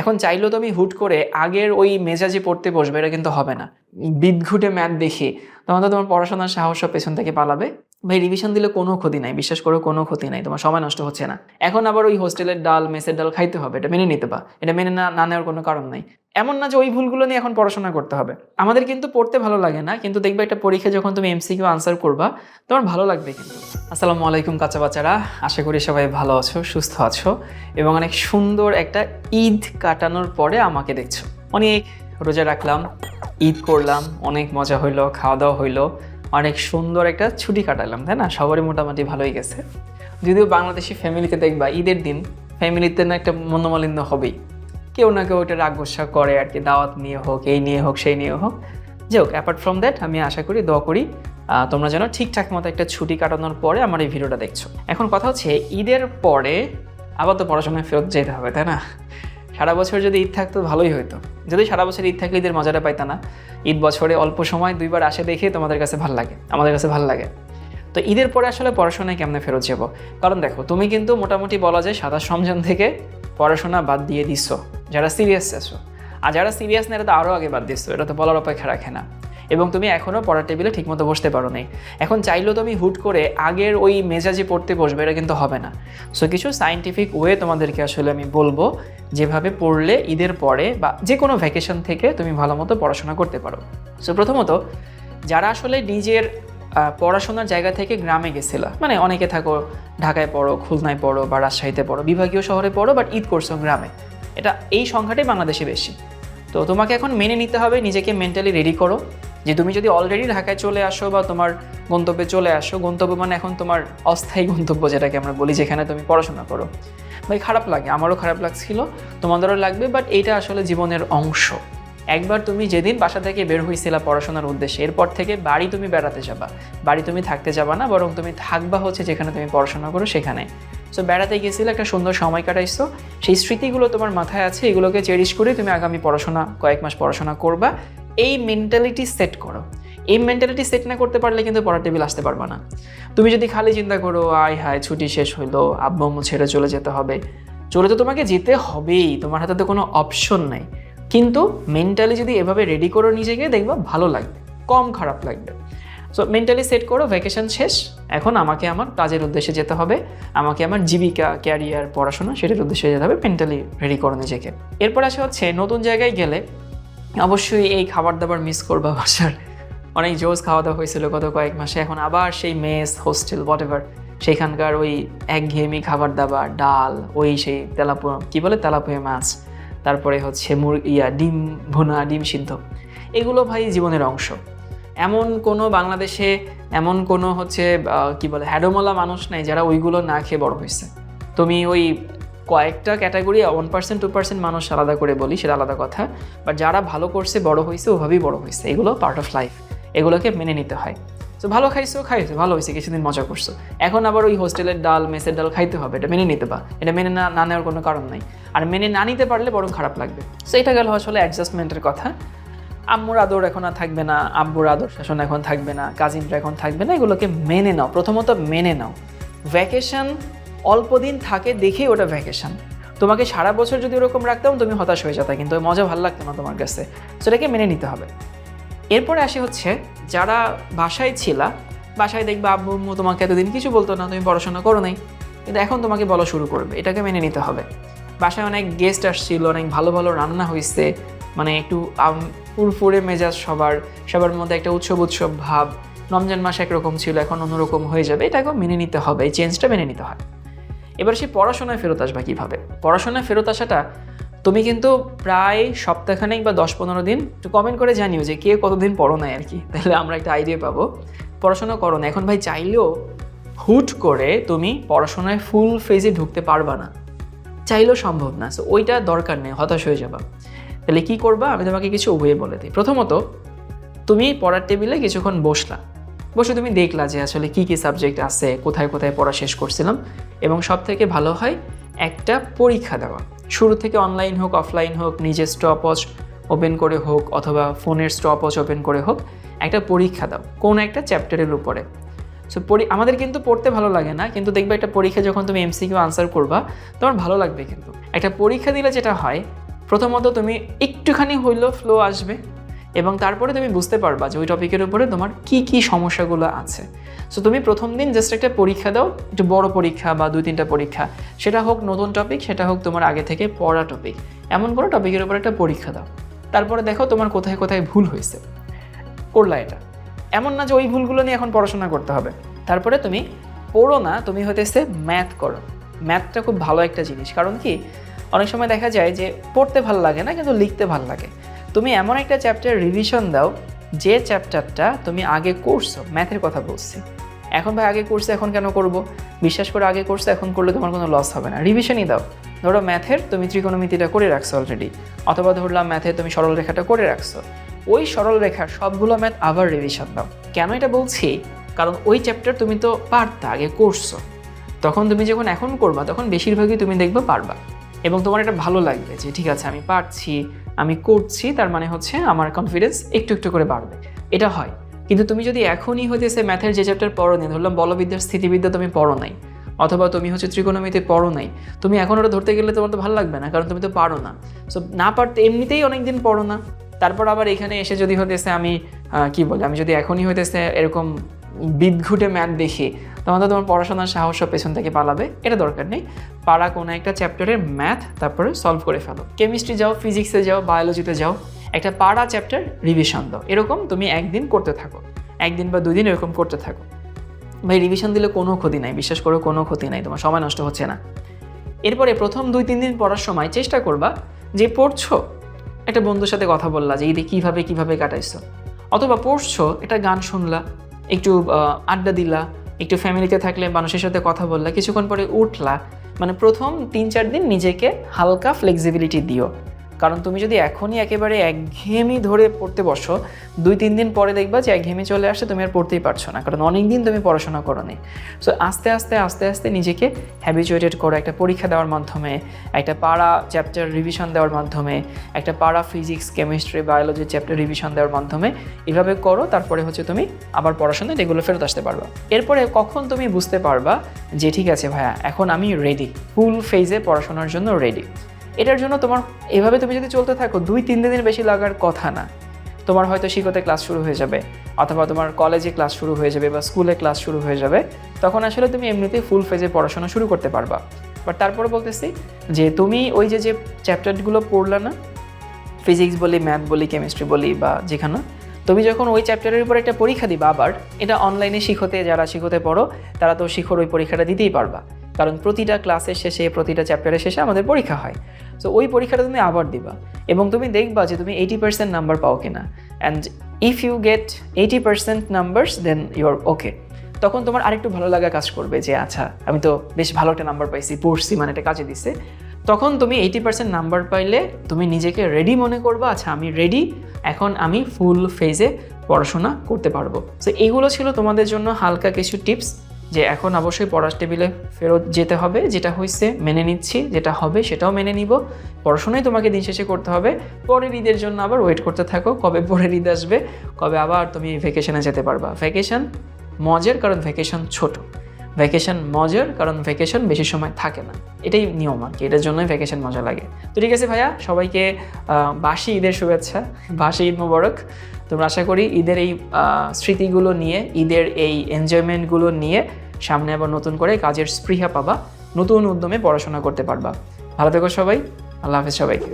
এখন চাইলেও তুমি হুট করে আগের ওই মেজাজে পড়তে বসবে, এটা কিন্তু হবে না। বিদঘুটে ম্যাথ দেখে তোমার তো তোমার পড়াশোনার সাহস পেছন থেকে পালাবে। ভাই রিভিশন দিলে কোনো ক্ষতি নাই, বিশ্বাস করো কোনো ক্ষতি নাই, তোমার সময় নষ্ট হচ্ছে না। এখন আবার ওই হোস্টেলের ডাল, মেসের ডাল খাইতে হবে, এটা মেনে নিতে বা এটা মেনে না না নেওয়ার কোনো কারণ নাই। এমন না যে ওই ভুলগুলো নিয়ে এখন পড়াশোনা করতে হবে। আমাদের কিন্তু পড়তে ভালো লাগে না, কিন্তু দেখবে একটা পরীক্ষা যখন তুমি এমসিকিউ আনসার করবা, তোমার ভালো লাগবে কিন্তু। আসসালামু আলাইকুম কাঁচা বাচ্চারা, আশা করি সবাই ভালো আছো, সুস্থ আছো এবং অনেক সুন্দর একটা ঈদ কাটানোর পরে আমাকে দেখছ। অনেক রোজা রাখলাম, ঈদ করলাম, অনেক মজা হইল খাওয়া দাওয়া হইল অনেক সুন্দর একটা ছুটি কাটালাম, তাই না? সবারই মোটামুটি ভালোই গেছে। যদিও বাংলাদেশি ফ্যামিলিতে দেখবা, ঈদের দিন ফ্যামিলিতে না একটা মনোমালিন্য হবেই। কেউ না কেউ এটা রাগ করে আর কি, দাওয়াত নিয়ে হোক, এই নিয়ে হোক, সেই নিয়ে হোক। যাই হোক অ্যাপার্ট ফ্রম দ্যাট আমি আশা করি, দোয়া করি তোমরা যেন ঠিকঠাক মতো একটা ছুটি কাটানোর পরে আমার এই ভিডিওটা দেখছ। এখন কথা হচ্ছে, ঈদের পরে আবার তো পড়াশোনায় ফেরত যেতে হবে, তাই না? সারা বছর যদি ঈদ থাকতো, ভালোই হতো যদি সারা বছর ঈদ থাকে ঈদের মজাটা পাইত না। ঈদ বছরে অল্প সময় দুইবার আসে দেখে তোমাদের কাছে ভালো লাগে, আমাদের কাছে ভালো লাগে। তো ঈদের পরে আসলে পড়াশোনায় কেমনে ফেরত যাব? কারণ দেখো, তুমি কিন্তু মোটামুটি বলা যায় সাদা সমজন থেকে পড়াশোনা বাদ দিয়ে দিছো, যারা সিরিয়াস আছো। আর যারা সিরিয়াস না এটা তো আরও আগে বাদ দিছো এটা তো বলার অপেক্ষা রাখে না। এবং তুমি এখনও পড়ার টেবিলে ঠিকমতো বসতে পারো নাই এখন চাইলেও তুমি হুট করে আগের ওই মেজাজে পড়তে বসবে, এটা কিন্তু হবে না। সো কিছু সাইন্টিফিক ওয়ে তোমাদেরকে আসলে আমি বলব, যেভাবে পড়লে ঈদের পরে বা যে কোনো ভ্যাকেশন থেকে তুমি ভালো মতো পড়াশোনা করতে পারো। সো প্রথমত, যারা আসলে নিজের পড়াশোনার জায়গা থেকে গ্রামে গেছিলা মানে অনেকে থাকো ঢাকায় পড়ো, খুলনায় পড়ো বা রাজশাহীতে পড়ো, বিভাগীয় শহরে পড়ো বাট ঈদ করছ গ্রামে, এটা এই সংখ্যাটাই বাংলাদেশে বেশি। তো তোমাকে এখন মেনে নিতে হবে, নিজেকে মেন্টালি রেডি করো। যে তুমি যদি অলরেডি ঢাকায় চলে আসো বা তোমার গন্তব্যে চলে আসো, গন্তব্য মানে এখন তোমার অস্থায়ী গন্তব্য যেটাকে আমরা বলি, যেখানে তুমি পড়াশোনা করো। ভাই, খারাপ লাগে, আমারও খারাপ লাগছিল, তোমাদেরও লাগবে বাট এইটা আসলে জীবনের অংশ। একবার তুমি যেদিন বাসা থেকে বের হয়েছিলা পড়াশোনার উদ্দেশ্যে, এরপর থেকে বাড়ি তুমি বেড়াতে যাবা। বাড়ি তুমি থাকতে যাবা না, বরং তুমি থাকবা হচ্ছে যেখানে তুমি পড়াশোনা করো, সেখানে। সো বেড়াতে গেছিলে, একটা সুন্দর সময় কাটাইছো, সেই স্মৃতিগুলো তোমার মাথায় আছে, এগুলোকে চেরিশ করে তুমি আগামী পড়াশোনা, কয়েক মাস পড়াশোনা করবা এই মেন্টালিটি সেট করো। এই মেন্টালিটি সেট না করতে পারলে কিন্তু পড়ার টেবিল আসতে পারবে না। তুমি যদি খালি চিন্তা করো, আয় হায়, ছুটি শেষ হইল, আব্বু আম্মু ছেড়ে চলে যেতে হবে। চলে তো তোমাকে যেতে হবেই, তোমার হাতে তো কোনো অপশন নাই। কিন্তু মেন্টালি যদি এভাবে রেডি করো নিজেকে, দেখবা ভালো লাগবে, কম খারাপ লাগবে। সো মেন্টালি সেট করো ভ্যাকেশন শেষ। এখন আমাকে আমার কাজের উদ্দেশ্যে যেতে হবে। আমাকে আমার জীবিকা ক্যারিয়ার পড়াশোনা, সেটার উদ্দেশ্যে যেতে হবে মেন্টালি রেডি করো নিজেকে। এরপর আসে হচ্ছে নতুন জায়গায় গেলে। অবশ্যই এই খাবার দাবার মিস করবা বাসার। অনেক জোস খাওয়া দাওয়া হয়েছিল গত কয়েক মাসে, এখন আবার সেই মেস হোস্টেল হোয়াট এভার সেইখানকার ওই একঘেয়েমি খাবার দাবার ডাল, ওই সেই তেলাপো, কী বলে তেলাপুয়ে মাছ, তারপরে হচ্ছে মুর, ইয়া, ডিম ভুনা, ডিম সিদ্ধ। এগুলো ভাই জীবনের অংশ। এমন কোনো বাংলাদেশে এমন কোনো হচ্ছে কি বলে, হ্যাডোমলা মানুষ নাই যারা ওইগুলো না খেয়ে বড় হয়েছে। তুমি ওই কয়েকটা category one percent two percent মানুষ আলাদা করে বলি, সেটা আলাদা কথা। বাট যারা ভালো করছে বড় হয়েছে ওভাবেই বড় হয়েছে এগুলো পার্ট অফ লাইফ এগুলোকে মেনে নিতে হয়। তো ভালো খাইছো খাইছো, ভালো হয়েছে কিছুদিন মজা করছ। এখন আবার ওই হোস্টেলের ডাল, মেসের ডাল খাইতে হবে, এটা মেনে নিতে বা এটা মেনে না না নেওয়ার কোনো কারণ নাই। আর মেনে না নিতে পারলে বরং খারাপ লাগবে। সো এটা গেল আসলে অ্যাডজাস্টমেন্টের কথা। আম্মুর আদর এখন আর থাকবে না, আব্বুর আদর শাসন এখন থাকবে না কাজিনরা এখন থাকবে না, এগুলোকে মেনে নাও। প্রথমত মেনে নাও। ভ্যাকেশন অল্প দিন থাকে দেখেই ওটা ভ্যাকেশন তোমাকে সারা বছর যদি ওরকম রাখতাম তুমি হতাশ হয়ে যেতা, কিন্তু মজা ভালো লাগতো না তোমার কাছে। সেটাকে মেনে নিতে হবে। এরপরে আসে হচ্ছে, যারা বাসায় ছিলা, বাসায় দেখবে, আব্বু, আম্মু, তোমাকে এতদিন কিছু বলতো না, তুমি পড়াশোনা করো নাই। কিন্তু এখন তোমাকে বলা শুরু করবে, এটাকে মেনে নিতে হবে। বাসায় অনেক গেস্ট আসছিল, অনেক ভালো ভালো রান্না হয়েছে মানে একটু ফুরফুরে মেজাজ সবার সবার মধ্যে একটা উৎসব উৎসব ভাব। রমজান মাস একরকম ছিল, এখন অন্যরকম হয়ে যাবে, এটাকেও মেনে নিতে হবে, এই চেঞ্জটা মেনে নিতে হয়। এবার সে পড়াশোনায় ফেরত আসবা কীভাবে? পড়াশোনায় ফেরত আসাটা তুমি কিন্তু প্রায় সপ্তাহখানেক বা দশ পনেরো দিন একটু কমেন্ট করে জানিও যে কে কতদিন পড়ো নাই আর কি। তাহলে আমরা একটা আইডিয়া পাবো। পড়াশোনা করো না, এখন ভাই চাইলেও হুট করে তুমি পড়াশোনায় ফুল ফেজে ঢুকতে পারবা না। চাইলেও সম্ভব না সো ওইটা দরকার নেই, হতাশ হয়ে যাবা। তাহলে কি করবা? আমি তোমাকে কিছু উভয়ে বলে দিই। প্রথমত, তুমি পড়ার টেবিলে কিছুক্ষণ বসলা। বসে তুমি দেখলা যে আসলে কি কি সাবজেক্ট আছে, কোথায় কোথায় পড়া শেষ করছিলাম এবং সব থেকে ভালো হয় একটা পরীক্ষা দেওয়া। শুরু থেকে অনলাইন হোক অফলাইন হোক নিজের স্টপওয়াচ ওপেন করে হোক অথবা ফোনের স্টপওয়াচ ওপেন করে হোক, একটা পরীক্ষা দাও, কোন একটা চ্যাপ্টারের উপরে। সো পড়ি আমাদের কিন্তু পড়তে ভালো লাগে না, কিন্তু দেখবে একটা পরীক্ষা যখন তুমি এমসিকিউ আনসার করবা, তোমার ভালো লাগবে কিন্তু। একটা পরীক্ষা দিলে যেটা হয়, প্রথমত তুমি একটুখানি হইলেও ফ্লো আসবে এবং তারপরে তুমি বুঝতে পারবা যে ওই টপিকের উপরে তোমার কি কি সমস্যাগুলো আছে। সো তুমি প্রথম দিন জাস্ট একটা পরীক্ষা দাও, একটু বড় পরীক্ষা বা দুই, তিনটা পরীক্ষা। সেটা হোক নতুন টপিক সেটা হোক তোমার আগে থেকে পড়া টপিক এমন কোনো টপিকের উপর একটা পরীক্ষা দাও। তারপরে দেখো তোমার কোথায় কোথায় ভুল হয়েছে। করলা এটা। এমন না যে ওই ভুলগুলো নিয়ে এখন পড়াশোনা করতে হবে। তারপরে তুমি পড়ো না, তুমি হতেছে ম্যাথ করো। ম্যাথটা খুব ভালো একটা জিনিস। কারণ কি? অনেক সময় দেখা যায় যে পড়তে ভালো লাগে না, কিন্তু লিখতে ভালো লাগে। তুমি এমন একটা চ্যাপ্টার রিভিশন দাও, যে চ্যাপ্টারটা তুমি আগে করছ ম্যাথের কথা বলছি। এখন ভাই আগে করছে, এখন কেন করব? বিশ্বাস করে, আগে করছে, এখন করলে তোমার কোনো লস হবে না। রিভিশনই দাও। ধরো ম্যাথের তুমি ত্রিকোণমিতিটা করে রাখছো অলরেডি অথবা ধরলাম ম্যাথে তুমি সরল রেখাটা করে রাখছো। ওই সরল রেখার সবগুলো ম্যাথ আবার রিভিশন দাও। কেন এটা বলছি? কারণ ওই চ্যাপ্টার তুমি তো পারতা, আগে করছ। তখন তুমি যখন এখন করবা, তখন বেশিরভাগই তুমি দেখবে পারবা। এবং তোমার এটা ভালো লাগবে যে, ঠিক আছে, আমি পারছি আমি করছি, তার মানে হচ্ছে আমার কনফিডেন্স একটু একটু করে বাড়বে। এটা হয়। কিন্তু তুমি যদি এখনই হইতেছে ম্যাথের যে চ্যাপ্টার পড়ো নি ধরলাম বলবিদ্যার স্থিতিবিদ্যা তুমি পড়ো নাই, অথবা তুমি হচ্ছে ত্রিকোণমিতি পড়ো নাই, তুমি এখন ওটা ধরতে গেলে তোমার তো ভালো লাগবে না, কারণ তুমি তো পারো না। সো না পারতে এমনিতেই অনেক দিন পড়ো না। তারপর আবার এখানে এসে যদি হতেছে আমি কি বলে, আমি যদি এখনই হইতেছে এরকম বিদঘুটে ম্যাথ দেখি তখন তো তোমার পড়াশোনার সাহস সব পেছন থেকে পালাবে। এটা দরকার নেই। পারা কোনো একটা চ্যাপ্টারের ম্যাথ তারপরে সলভ করে ফেলো। কেমিস্ট্রি যাও ফিজিক্সে যাও বায়োলজিতে যাও, একটা পাড়া চ্যাপ্টার রিভিশন দাও। এরকম তুমি একদিন করতে থাকো। একদিন বা দুই দিন এরকম করতে থাকো। ভাই রিভিশন দিলে কোনো ক্ষতি নাই। বিশ্বাস করো, কোনো ক্ষতি নাই তোমার। সময় নষ্ট হচ্ছে না। এরপরে প্রথম দুই, তিন দিন পড়ার সময় চেষ্টা করবা যে পড়ছো, একটা বন্ধুর সাথে কথা বললা যে ঈদে কীভাবে কীভাবে কাটাইছো। অথবা পড়ছো, একটা গান শুনলা, একটু আড্ডা দিলা একটু ফ্যামিলিতে থাকলে, মানুষের সাথে কথা বললা, কিছুক্ষণ পরে উঠলা। মানে প্রথম তিন চার দিন নিজেকে হালকা ফ্লেক্সিবিলিটি দিও। কারণ তুমি যদি এখনই একেবারে একঘেয়েমি ধরে পড়তে বসো, দুই, তিন দিন পরে দেখবা যে একঘেয়েমি চলে আসে, তুমি আর পড়তেই পারছ না। কারণ অনেক দিন তুমি পড়াশোনা করো নি সো আস্তে আস্তে আস্তে আস্তে নিজেকে হ্যাবিচুয়েটেড করো একটা পরীক্ষা দেওয়ার মাধ্যমে, একটা পাড়া চ্যাপ্টার রিভিশন দেওয়ার মাধ্যমে, একটা পাড়া physics chemistry biology chapter revision দেওয়ার মাধ্যমে এভাবে করো, তারপরে হচ্ছে তুমি আবার পড়াশোনায় এগুলো ফেরত আসতে পারবা। এরপরে কখন তুমি বুঝতে পারবা যে, ঠিক আছে ভাইয়া, এখন আমি রেডি ফুল ফেজে পড়াশোনার জন্য রেডি এটার জন্য তোমার, এভাবে তুমি যদি চলতে থাকো, দুই, তিন দিনের বেশি লাগার কথা না। তোমার হয়তো শিক্ষতে ক্লাস শুরু হয়ে যাবে, অথবা তোমার কলেজে ক্লাস শুরু হয়ে যাবে বা স্কুলে ক্লাস শুরু হয়ে যাবে, তখন আসলে তুমি এমনিতেই ফুল ফেজে পড়াশোনা শুরু করতে পারবা। বাট তারপরে বলতেছি যে তুমি ওই যে যে চ্যাপ্টারগুলো পড়লা না ফিজিক্স বলি ম্যাথ বলি কেমিস্ট্রি বলি বা যেখানে, তুমি যখন ওই চ্যাপ্টারের উপর একটা পরীক্ষা দিবা আবার, এটা অনলাইনে শিখতে, যারা শিখতে পড়ো, তারা তো শিখর ওই পরীক্ষাটা দিতেই পারবা। কারণ প্রতিটা ক্লাসের শেষে, প্রতিটা চ্যাপ্টারের শেষে আমাদের পরীক্ষা হয়। সো ওই পরীক্ষাটা তুমি আবার দিবা এবং তুমি দেখবা যে তুমি এইটি পার্সেন্ট নাম্বার পাও কিনা। And if you get eighty percent numbers then you are okay তখন তোমার আরেকটু ভালো লাগা কাজ করবে যে আচ্ছা আমি তো বেশ ভালো একটা নাম্বার পাইছি, পড়ছি মানে এটা কাজে দিছে। তখন তুমি এইটি পার্সেন্ট নাম্বার পাইলে তুমি নিজেকে রেডি মনে করবা আচ্ছা আমি রেডি এখন আমি ফুল ফেজে পড়াশোনা করতে পারব। সো এইগুলো ছিল তোমাদের জন্য হালকা কিছু টিপস যে এখন অবশ্যই পড়ার টেবিলে ফেরত যেতে হবে, যেটা হয়েছে মেনে নিচ্ছি, যেটা হবে সেটাও মেনে নিব। পড়াশোনাই তোমাকে দিন শেষে করতে হবে। পরের ঈদের জন্য আবার ওয়েট করতে থাকো, কবে পরের ঈদ আসবে, কবে আবার তুমি ভ্যাকেশনে যেতে পারবা। ভ্যাকেশন মজার কারণ ভ্যাকেশন ছোট। ভ্যাকেশন মজার, কারণ ভ্যাকেশন বেশি সময় থাকে না। এটাই নিয়ম আর কি, এটার জন্যই ভ্যাকেশন মজা লাগে। তো ঠিক আছে ভাইয়া, সবাইকে বাসি ঈদের শুভেচ্ছা, বাসি ঈদ মোবারক। তোমরা আশা করি ঈদের এই স্মৃতিগুলো নিয়ে, ঈদের এই এনজয়মেন্টগুলো নিয়ে সামনে আবার নতুন করে কাজের স্পৃহা পাবা, নতুন উদ্যমে পড়াশোনা করতে পারবা। ভালো থেকো সবাই, আল্লাহ হাফেজ সবাইকে।